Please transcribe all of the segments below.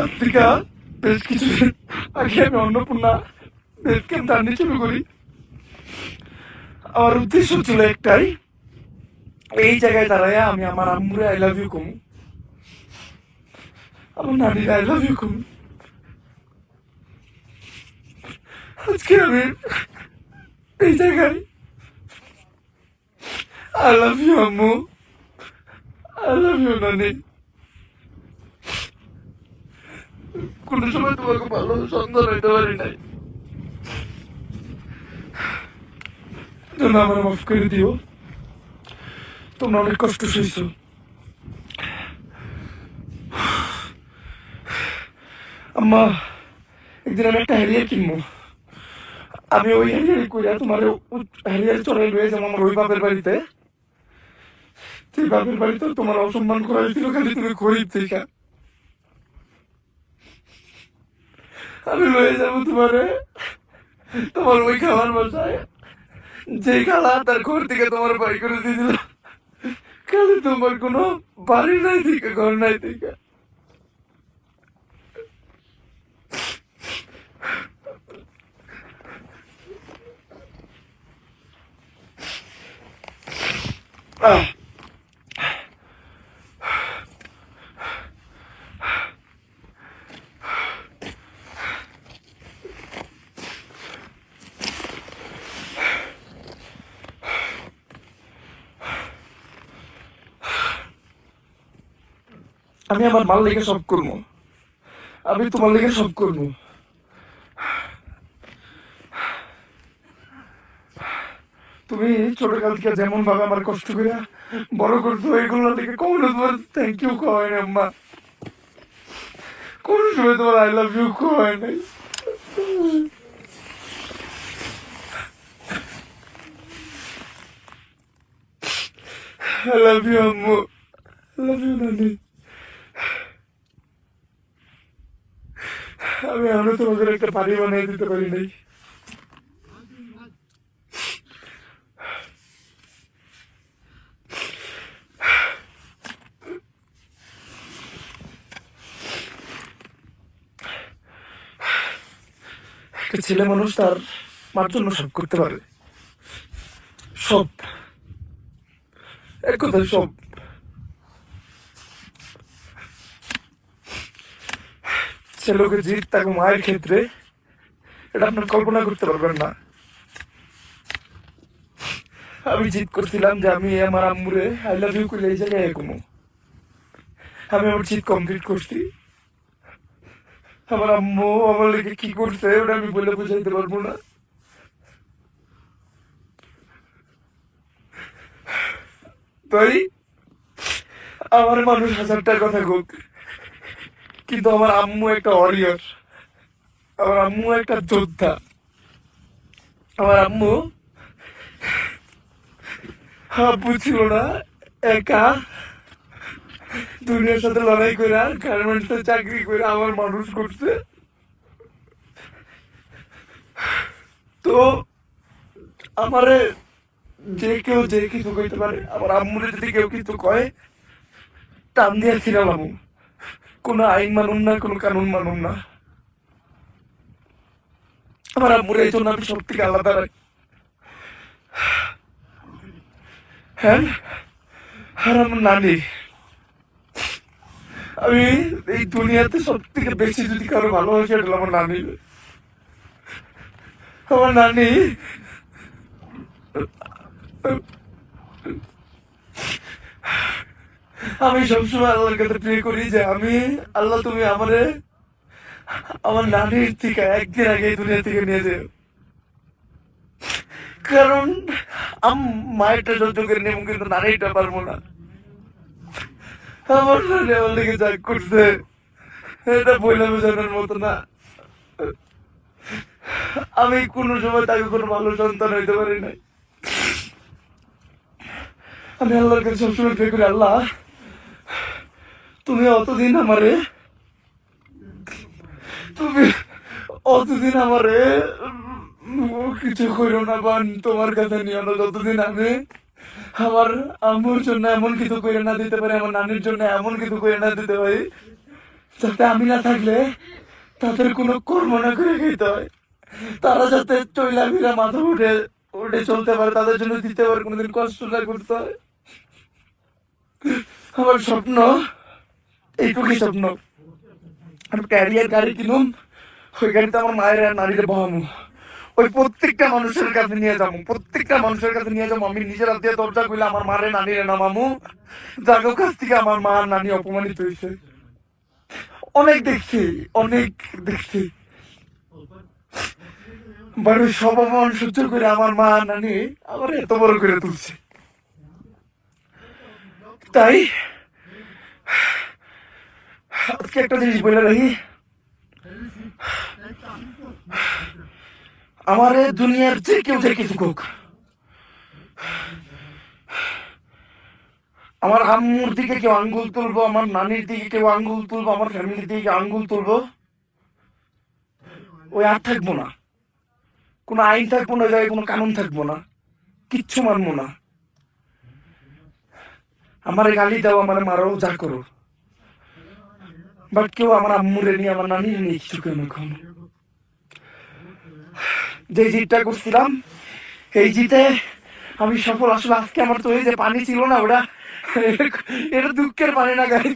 Africa, বেশ কিছুদিন আগে আমি অন্নপূর্ণা ক্যাম্প জার্নি শুরু করি আমার উদ্দেশ্য ছিল একটাই, এই জায়গায় দাঁড়ায় আমি আমার আম্মুরে আই লাভ ইউ কমু। আমার নানির আই লাভ ইউ কমু। আজকে আমি এই জায়গায় আই লাভ ইউ আম্মু। আই লাভ ইউ নানি। কোনো সময় তোমাকে ভালো হইতে পারি নাই আমার মাফ করে দিও তোমরা অনেক কষ্ট সইছো আম্মা একদিন আমি একটা হ্যারিয়ার কিনবো আমি ওই হ্যারিয়ার কইরা তোমার হ্যারিয়ার চড়াই লয়ে যাব আমার ওই বাপের বাড়িতে সেই বাপের বাড়িতে তোমার অসম্মান করা হয়েছিল খালি তুমি গরিব থেকে আমি লয়ে যাব তোমারে তোমার ওই খাবার বাসায় যে খালা তার ঘর থেকে তোমার বাড়ি করে দিয়েছিল খালি তোমার কোনো বাড়ি নাই থেকে ঘর নাই থেকে আহ আমি আমার মাল লেগে সব করব। আমি তোমার লেগে সব করব। তুমি ছোটকাল থেকে যেমন ভাবে আমার কষ্ট করে বড় করছ এগুলো থেকে কখনো তোমার থ্যাংক ইউ কয় না আম্মা। কোন সময় তোমার আই লাভ ইউ কয় নাই। I love you, আম্মু। I love you, নানি। আমি এখনও তোমাদের একটা বাড়ি বানিয়ে দিতে পারি নাই। ছেলে মানুষ তার মার জন্য সব করতে পারে। সব। এক কথায় সব। ছেলেকে জিত তাকে মায়ের ক্ষেত্রে, এটা আপনার কল্পনা করতে পারবেন না। আমি জিত করছিলাম যে আমি আমার আম্মুরে আই লাভ ইউ করে এই জায়গায় এরকমও আমি আমার জিত কমপ্লিট করছি। আমার আম্মু আমার লেগে কি করছে, ওটা আমি বলে বুঝাইতে পারব না। তাই, আমার মানুষ হাজারটার কথা হোক কিন্তু আমার আম্মু একটা অরিয়র আমার আম্মু একটা যোদ্ধা। আমার আম্মু আব্বু ছিল না, একা, দুনিয়ার সাথে লড়াই করে আর গার্মেন্টস চাকরি করে আমার মানুষ করছে। তো, আমারে যে কেউ যে কিছু কইতে পারে, আমার আম্মুরে যদি কেউ কিছু কয়, টান দিয়ে ছিলাম কোনো আইন মানুন না, কোনো কানুন মানুন না। আমার আম্মুর এই জন্য আমি থেকে আলাদা রাখি হ্যাঁ? আর আমার নানি। আমি এই দুনিয়াতে সব থেকে বেশি যদি কারও ভালোবাসি, এটা আমার নানি। আমার নানি আমি সবসময় আল্লাহর কাছে প্রে করি যে আমি, আল্লাহ তুমি আমারে, আমার নানির থেকে একদিন আগে দুনিয়া থেকে নিয়ে যাও। কারণ, আম মায়েরটা সহ্য করে নেব, কিন্তু নানিটা পারব না। আমার নানি আমার লেগে যা করছে, এটা বইলা বোঝানোর মতো না। আমি কোনো সময় তাকে কোনো ভালো সন্তান হইতে পারি নাই। আমি আল্লাহর কাছে সবসময় প্রে করি, আল্লাহ তুমি অতদিন আমারে তুমি অতদিন আমারে কিছু করো না, বান। তোমার কাছে নিও না। যতদিন আমি আমার আম্মুর জন্য এমন কিছু করে না দিতে পারি, আমার নানির জন্য এমন কিছু করে না দিতে পারি, যাতে আমি না থাকলে তাদের কোনো কর্ম না করে খেতে হয়। তারা যাতে চইলা ফিরা মাথা উঠে উঠে চলতে পারে, তাদের জন্য দিতে পারে, কোনোদিন কষ্ট না করতে হয়। আমার স্বপ্ন এইটুকুই স্বপ্ন। আমি ক্যারিয়ার গাড়ি কিনুম, ওই গাড়িতে আমার মায়ের আর নারীরে বহামু। ওই প্রত্যেকটা মানুষের কাছে নিয়ে যাব, প্রত্যেকটা মানুষের কাছে নিয়ে যাব। আমি নিজের হাত দরজা খুলে আমার মারে নানিরে নামামু। যার কাছ থেকে আমার মা নানি অপমানিত হয়েছে। অনেক দেখছি অনেক দেখছি। বাড়ির সব অপমান সহ্য করে আমার মা নানি আমার এত বড় করে তুলছে। তাই আজকে একটা জিনিস বলে রাখি। আমার দুনিয়ার যে কেউ যে কিছু হোক আমার আম্মুর দিকে কেউ আঙ্গুল তুলবো, আমার নানির দিকে কেউ আঙ্গুল তুলবো, আমার ফ্যামিলির দিকে আঙ্গুল তুলবো, ওই আর থাকব না। কোনো আইন থাকব না জায়গায় কোনো কানুন থাকব না। কিচ্ছু মানবো না। আমার গালি দাও, আমার মারো, যা করো। বাট কেউ আমার আম্মুরে নিয়ে আমার নানি নিয়ে এখন যে জিতটা করছিলাম, এই জিতে আমি সফল। আসলে আজকে আমার তো যে পানি ছিল না ওটা, এটা দুঃখের পানি না গাই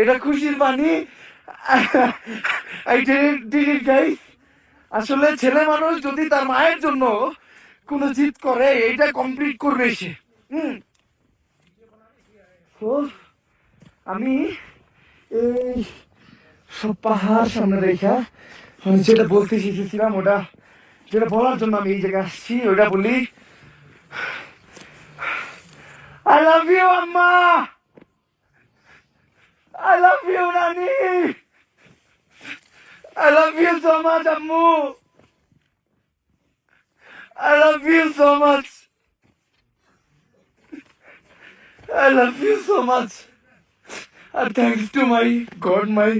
এটা খুশির পানি। আসলে ছেলে মানুষ যদি তার মায়ের জন্য কোনো জিত করে এটা কমপ্লিট করবে সে। হুম। আমি এই সব পাহাড় সামনে রেখা। আমি যেটা বলতে শিখেছিলাম ওটা যেটা বলার জন্য আমি এই জায়গায় আসছি ওটা বলি আই লাভ ইউ আম্মা! আই লাভ ইউ নানি I love you so much আম্মু! I love you so much I love you so much. And thanks to my God, my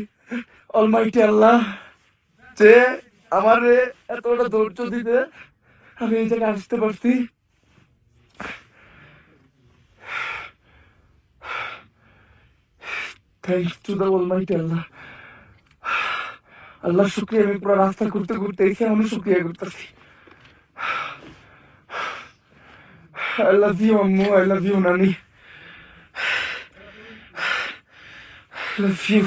Almighty Allah, যে আমার এতটা ধৈর্য দিতে আমি এই জায়গায় আসতে পারছি থ্যাংকস টু দ্য অলমাইটি আল্লাহ আল্লাহ শুক্রিয়া আমি পুরো রাস্তা ঘুরতে ঘুরতে এসে আমি শুক্রিয়া করতেছি I love you, Ammu. I love you, Nani. I love you.